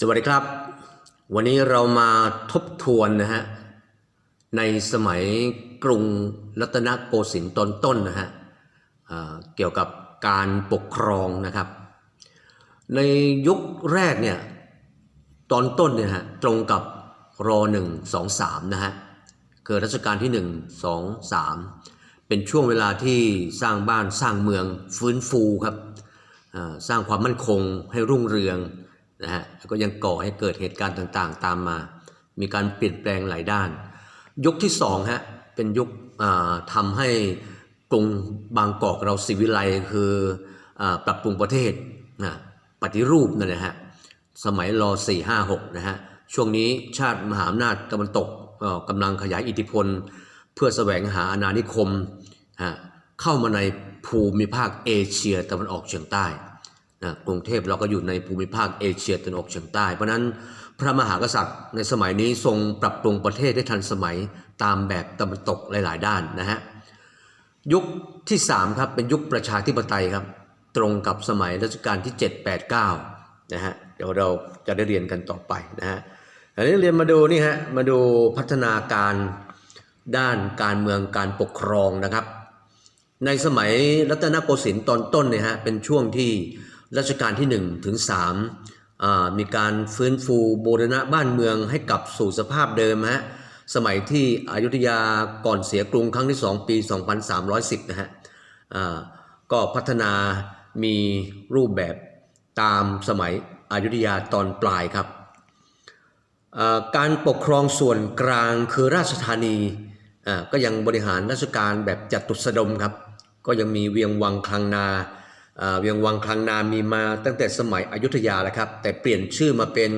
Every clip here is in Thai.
สวัสดีครับ วันนี้เรามาทบทวนนะฮะในสมัยกรุงรัตนโกสินทร์ตอนต้นนะฮะเกี่ยวกับการปกครองนะครับ ในยุคแรกเนี่ยตอนต้นเนี่ยฮะตรงกับรหนึ่งสองสามนะฮะคือรัชกาลที่หนึ่งสองสามเป็นช่วงเวลาที่สร้างบ้านสร้างเมืองฟื้นฟูครับสร้างความมั่นคงให้รุ่งเรือง นะฮะแล้วก็ยังก่อให้เกิดเหตุการณ์ต่างๆ ตามมา มีการเปลี่ยนแปลงหลายด้าน ยุคที่สองฮะเป็นยุคอ่าทำให้กรุงบางกอกเราศิวิไลคืออปรับปรุงประเทศนะปฏิรูปนั่นแหละฮะสมัยรอ4 5 6นะฮะช่วงนี้ชาติมหาอำนาจตะวันตกกำลังขยายอิทธิพล เพื่อแสวงหาอาณานิคมฮะเข้ามาในภูมิภาคเอเชียตะวันออกเฉียงใต้ นะกรุงเทพเราก็อยู่ในภูมิภาคเอเชียตะวันออกเฉียงใต้ เพราะนั้นพระมหากษัตริย์ในสมัยนี้ทรงปรับปรุงประเทศให้ทันสมัยตามแบบตะวันตกหลาย ๆ ด้านนะฮะยุคที่3ครับเป็นยุคประชาธิปไตยครับ ตรงกับสมัยรัชกาลที่ 7 8 9นะฮะเดี๋ยวเราจะได้เรียนกันต่อไปนะฮะอันนี้เรียนมาดูนี่ฮะมาดูพัฒนาการด้านการเมืองการปกครองนะครับ ในสมัยรัตนโกสินทร์ตอนต้นเนี่ยฮะเป็นช่วงที่ รัชกาลที่1ถึง3อ่ามีการฟื้นฟูบูรณะบ้านเมืองให้กลับสู่สภาพเดิมฮะสมัยที่อยุธยาก่อนเสียกรุงครั้งที่ 2 ปี 2310 นะฮะอ่าก็พัฒนามีรูปแบบตามสมัยอยุธยาตอนปลายครับ การปกครองส่วนกลางคือราชธานีก็ยังบริหารราชการแบบจัดตุสดมครับ ก็ยังมีเวียงวังคลังนา เวียงวังคลังนามีมาตั้งแต่สมัยอยุธยาแล้วครับ แต่เปลี่ยนชื่อมาเป็น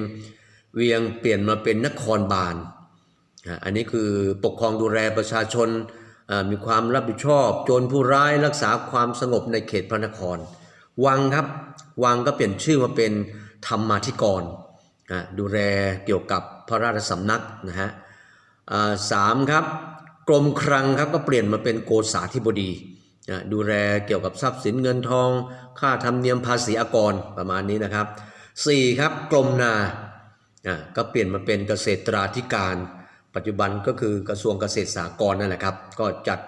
เวียงเปลี่ยนมาเป็นนครบาลอันนี้คือปกครองดูแลประชาชนมีความรับผิดชอบ โจรผู้ร้ายรักษาความสงบในเขตพระนคร วังครับ วังก็เปลี่ยนชื่อมาเป็นธรรมาธิกรดูแลเกี่ยวกับพระราชสำนักนะฮะสามครับกรมคลังครับก็เปลี่ยนมาเป็นโกษาธิบดี อะดูแลเกี่ยวกับทรัพย์สินเงินทอง ค่าธรรมเนียมภาษีอากรประมาณนี้นะครับสี่ครับกรมนาอะก็เปลี่ยนมาเป็นเกษตราธิการ ปัจจุบันก็คือกระทรวงเกษตรสหกรณ์นั่นแหละครับ ก็จัด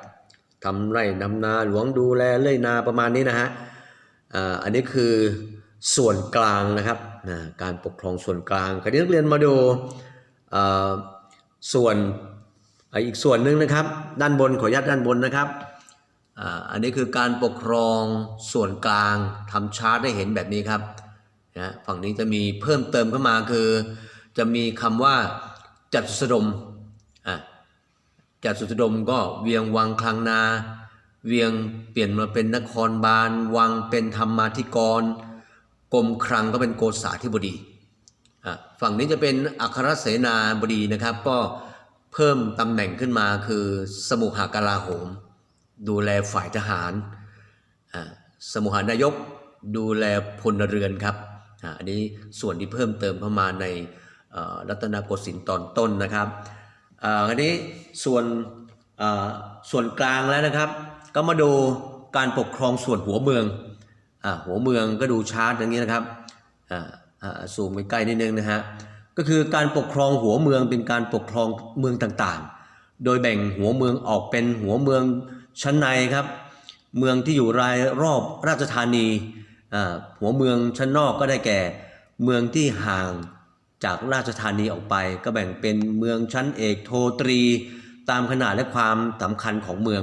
ทำไร่นำนาหลวงดูแลเล่ยนาประมาณนี้นะฮะอ่าอันนี้คือส่วนกลางนะครับนะการปกครองส่วนกลางคราวนี้นักเรียนมาดูอ่าส่วนอีกส่วนหนึ่งนะครับ ด้านบนขออนุญาตด้านบนนะครับ อันนี้คือการปกครองส่วนกลางทำชาร์ตให้เห็นแบบนี้ครับนะฝั่งนี้จะมีเพิ่มเติมเข้ามาคือ จะมีคำว่าจัตุดมอะจตุสดมก็เวียงวังคลังนา เวียงเปลี่ยนมาเป็นนครบาล วังเป็นธรรมาธิกรกรมคลังก็เป็นโกษาธิบดีอะฝั่งนี้จะเป็นอัครเสนาบดีนะครับ ก็เพิ่มตำแหน่งขึ้นมาคือสมุหากลาโหม ดูแลฝ่ายทหาร สมุหานายกดูแลพลเรือนครับ อันนี้ส่วนที่เพิ่มเติมเข้ามาในรัตนโกสินทร์ตอนต้นนะครับอันนี้ส่วนส่วนกลางแล้วนะครับ ก็มาดูการปกครองส่วนหัวเมืองอหัวเมืองก็ดูชาร์ตอย่างนี้นะครับอ่าอ่าซูมไปใกล้นิดนึงนะฮะก็คือการปกครองหัวเมืองเป็นการปกครองเมืองต่างๆ โดยแบ่งหัวเมืองออกเป็นหัวเมือง ชั้นในครับ เมืองที่อยู่รายรอบราชธานีหัวเมืองชั้นนอกก็ได้แก่ เมืองที่ห่างจากราชธานีออกไป ก็แบ่งเป็นเมืองชั้นเอกโทตรี ตามขนาดและความสำคัญของเมือง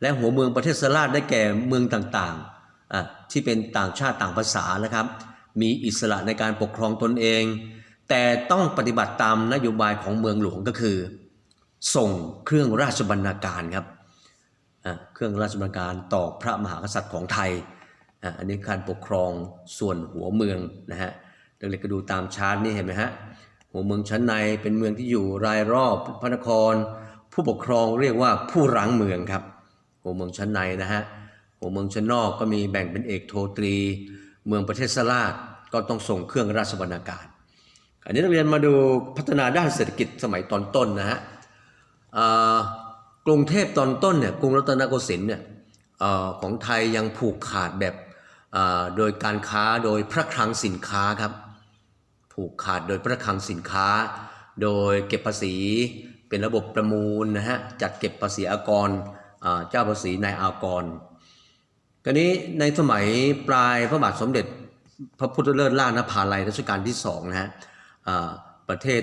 และหัวเมืองประเทศสลาดได้แก่เมืองต่างๆที่เป็นต่างชาติต่างภาษานะครับ มีอิสระในการปกครองตนเอง แต่ต้องปฏิบัติตามนโยบายของเมืองหลวงก็คือ ส่งเครื่องราชบรรณาการครับ เครื่องราชบรรณาการต่อพระมหากษัตริย์ของไทย อันนี้การปกครองส่วนหัวเมืองนะฮะเด็กๆก็ดูตามชาร์ตนี่เห็นไหมฮะ หัวเมืองชั้นในเป็นเมืองที่อยู่รายรอบพระนคร ผู้ปกครองเรียกว่าผู้รังเมืองครับ หัวเมืองชั้นในนะฮะ หัวเมืองชั้นนอกก็มีแบ่งเป็นเอกโทตรี เมืองประเทศสลาดก็ต้องส่งเครื่องราชบรรณาการ อันนี้นักเรียนมาดูพัฒนาด้านเศรษฐกิจสมัยตอนต้นนะฮะอ่า กรุงเทพตอนต้นเนี่ยกรุงรัตนโกสินทร์เนี่ยอของไทยยังผูกขาดแบบโดยการค้าโดยพระคลังสินค้าครับ ผูกขาดโดยพระคลังสินค้า โดยเก็บภาษีเป็นระบบประมูลนะฮะจัดเก็บภาษีอากรเจ้าภาษีนายอากรกรนี้ในสมัยปลายพระบาทสมเด็จพระพุทธเลิศล่านภาลัยรัชกาลที่สองนะฮะประเทศ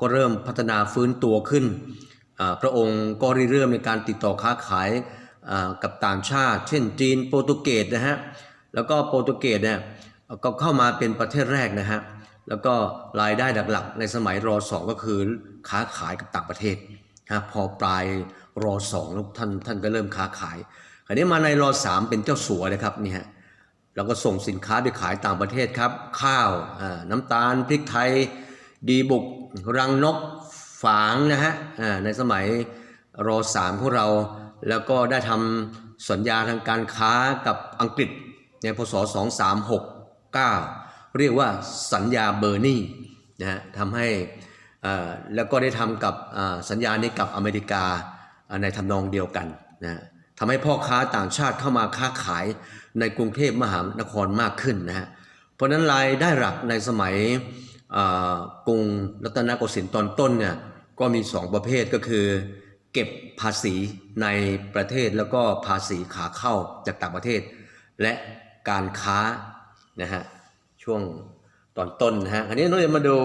ก็เริ่มพัฒนาฟื้นตัวขึ้น พระองค์ก็ริเริ่มในการติดต่อค้าขายกับต่างชาติ เช่นจีนโปรตุเกสนะฮะแล้วก็โปรตุเกสเนี่ยก็เข้ามาเป็นประเทศแรกนะฮะแล้วก็รายได้หลักๆในสมัยรอสองก็คือค้าขายกับต่างประเทศนะพอปลายรอสองแล้วท่านท่านก็เริ่มค้าขายคราวนี้มาในรอสามเป็นเจ้าสัวนะครับนี่ฮะแล้วก็ส่งสินค้าไปขายต่างประเทศครับ ข้าวน้ำตาลพริกไทย ดีบุก รังนก ฝางนะฮะในสมัยรอสามของเรา แล้วก็ได้ทำสัญญาทางการค้ากับอังกฤษในพศ 2369 เรียกว่าสัญญาเบอร์นีนะฮะทำให้อ่าแล้วก็ได้ทำกับอ่าสัญญานี้กับอเมริกาในทำนองเดียวกันนะฮะทำให้พ่อค้าต่างชาติเข้ามาค้าขายในกรุงเทพมหานครมากขึ้นนะฮะเพราะนั้นรายได้หลักในสมัยอ่ากรุงรัตนโกสินทร์ตอนต้นเนี่ย ก็มีสองประเภทก็คือ เก็บภาษีในประเทศแล้วก็ภาษีขาเข้าจากต่างประเทศ และการค้านะฮะช่วงตอนต้นนะฮะอันนี้เราจะมาดู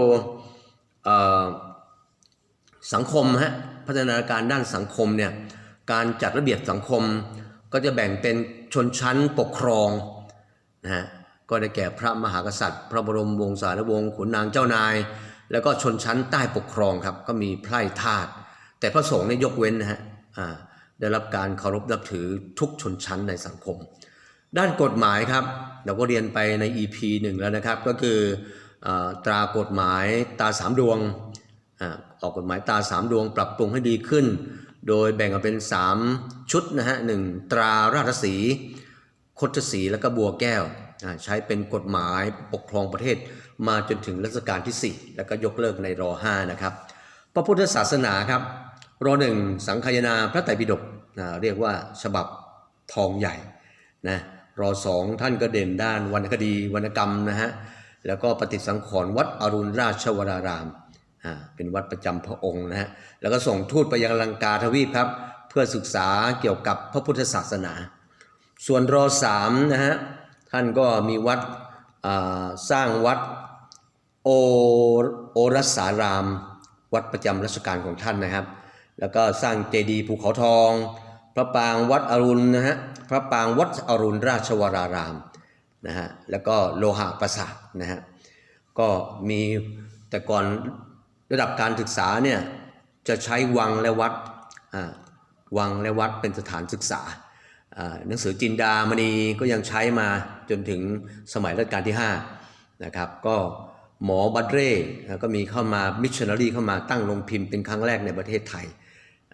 สังคมฮะพัฒนาการด้านสังคมเนี่ยการจัดระเบียบสังคมก็จะแบ่งเป็นชนชั้นปกครองนะฮะก็ได้แก่พระมหากษัตริย์ พระบรมวงศานุวงศ์ขุนนางเจ้านาย แล้วก็ชนชั้นใต้ปกครองครับก็มีไพร่ทาสแต่พระสงฆ์เนี่ยยกเว้นนะฮะได้รับการเคารพนับถือทุกชนชั้นในสังคม ด้านกฎหมายครับ เราก็เรียนไปใน EP หนึ่งแล้วนะครับ ก็คืออตรากฎหมายตาสามดวงอออกกฎหมายตาสามดวง ปรับปรุงให้ดีขึ้น โดยแบ่งออกเป็น 3 ชุดนะฮะหนึ่งตราราชสีคดสีแล้วก็บัวแก้ว ใช้เป็นกฎหมายปกครองประเทศ มาจนถึงรัชกาลที่ 4 แล้วก็ยกเลิกในรอ5นะครับ พระพุทธศาสนาครับรหนึ่งสังคายนาพระไตรปิฎกอ่าเรียกว่าฉบับทองใหญ่นะรอสองท่านก็เด่นด้านวรรณคดีวรรณกรรมนะฮะแล้วก็ปฏิสังขรณ์วัดอรุณราชวรารามอ่าเป็นวัดประจำพระองค์นะฮะแล้วก็ส่งทูตไปยังลังกาทวีปครับ เพื่อศึกษาเกี่ยวกับพระพุทธศาสนา ส่วนรอสามนะฮะท่านก็มีวัดอ่าสร้างวัด โอโอรสาราม วัดประจำรัชกาลของท่านนะครับ แล้วก็สร้างเจดีย์ภูเขาทอง พระปางวัดอรุณนะฮะพระปางวัดอรุณราชวรารามนะฮะแล้วก็โลหะประสาทนะฮะก็มีแต่ก่อนระดับการศึกษาเนี่ยจะใช้วังและวัดอ่าวังและวัดเป็นสถานศึกษาอ่าหนังสือจินดามณีก็ยังใช้มาจนถึงสมัยรัชกาลที่5นะครับก็ หมอบัตเร่ก็มีเข้ามามิชชันนารีเข้ามาตั้งโรงพิมพ์เป็นครั้งแรกในประเทศไทย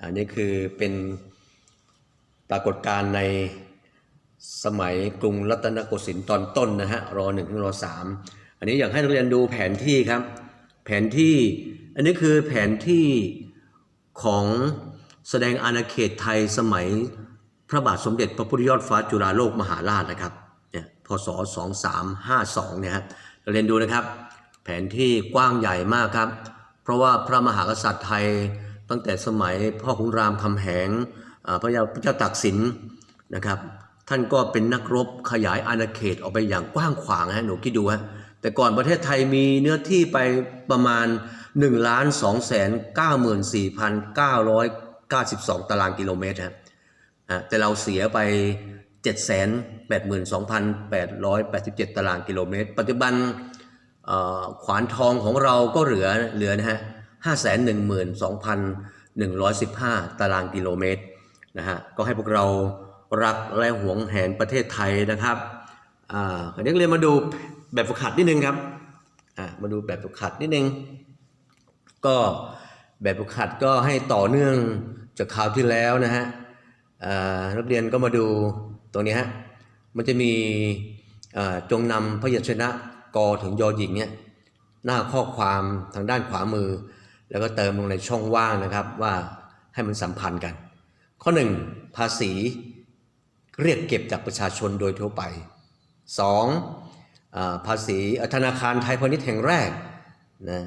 อันนี้คือเป็นปรากฏการณ์ในสมัยกรุงรัตนโกสินทร์ตอนต้นนะฮะรอหนึ่งถึงรอสามอันนี้อยากให้นักเรียนดูแผนที่ครับ แผนที่อันนี้คือแผนที่ของแสดงอาณาเขตไทยสมัยพระบาทสมเด็จพระพุทธยอดฟ้าจุฬาโลกมหาราชนะครับเนี่ยพศ 2352เนี่ยฮะเราเรียนดูนะครับ แผนที่กว้างใหญ่มากครับ เพราะว่าพระมหากษัตริย์ไทยตั้งแต่สมัยพ่อขุนรามคำแหงพระยาพระเจ้าตากสินนะครับ ท่านก็เป็นนักรบขยายอาณาเขตออกไปอย่างกว้างขวางฮะหนูคิดดูฮะแต่ก่อนประเทศไทยมีเนื้อที่ไปประมาณ1ล้าน2แสน94,992 ตารางกิโลเมตรฮะแต่เราเสียไป 782,887 ตารางกิโลเมตร ปัจจุบัน ขวานทองของเราก็เหลือเหลือนะฮะห้าแสนหนึ่งหมื่นสองพันหนึ่งร้อยสิบห้าตารางกิโลเมตรนะฮะก็ให้พวกเรารักและหวงแหนประเทศไทยนะครับอ่าเดี๋ยวเรียนมาดูแบบฝึกหัดนิดนึงครับอ่ามาดูแบบฝึกหัดนิดนึง ก็แบบฝึกหัดก็ให้ต่อเนื่องจากคราวที่แล้วนะฮะอ่านักเรียนก็มาดูตรงนี้ฮะมันจะมีอ่าจงนำพยัญชนะ กอถึงยอหญิงเนี่ยหน้าข้อความทางด้านขวามือ แล้วก็เติมลงในช่องว่างนะครับว่าให้มันสัมพันธ์กัน ข้อ 1 ภาษีเรียกเก็บจากประชาชนโดยทั่วไป 2. อ่าภาษีธนาคารไทยพาณิชย์แห่งแรกนะ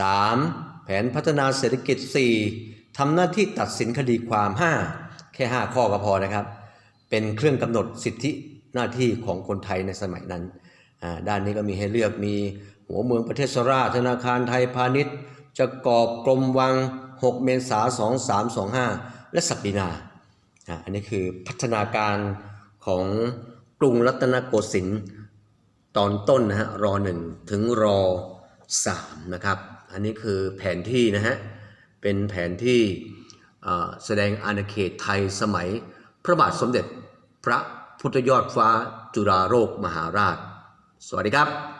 สามแผนพัฒนาเศรษฐกิจ 4ทำหน้าที่ตัดสินคดีความ 5 แค่ 5 ข้อก็พอนะครับ เป็นเครื่องกำหนดสิทธิหน้าที่ของคนไทยในสมัยนั้น ด้านนี้ก็มีให้เลือกมีหัวเมืองประเทศสราธนาคารไทยพาณิชย์ จะกอบกรมวัง 6 เมษา2325 และศักดินาอ่าอันนี้คือพัฒนาการของกรุงรัตนโกสินทร์ตอนต้นนะฮะรอหนึ่งถึงรอสามนะครับ อันนี้คือแผนที่นะฮะ เป็นแผนที่อ่าแสดงอาณาเขตไทยสมัย พระบาทสมเด็จพระพุทธยอดฟ้าจุฬาโลกมหาราช สวัสดีครับ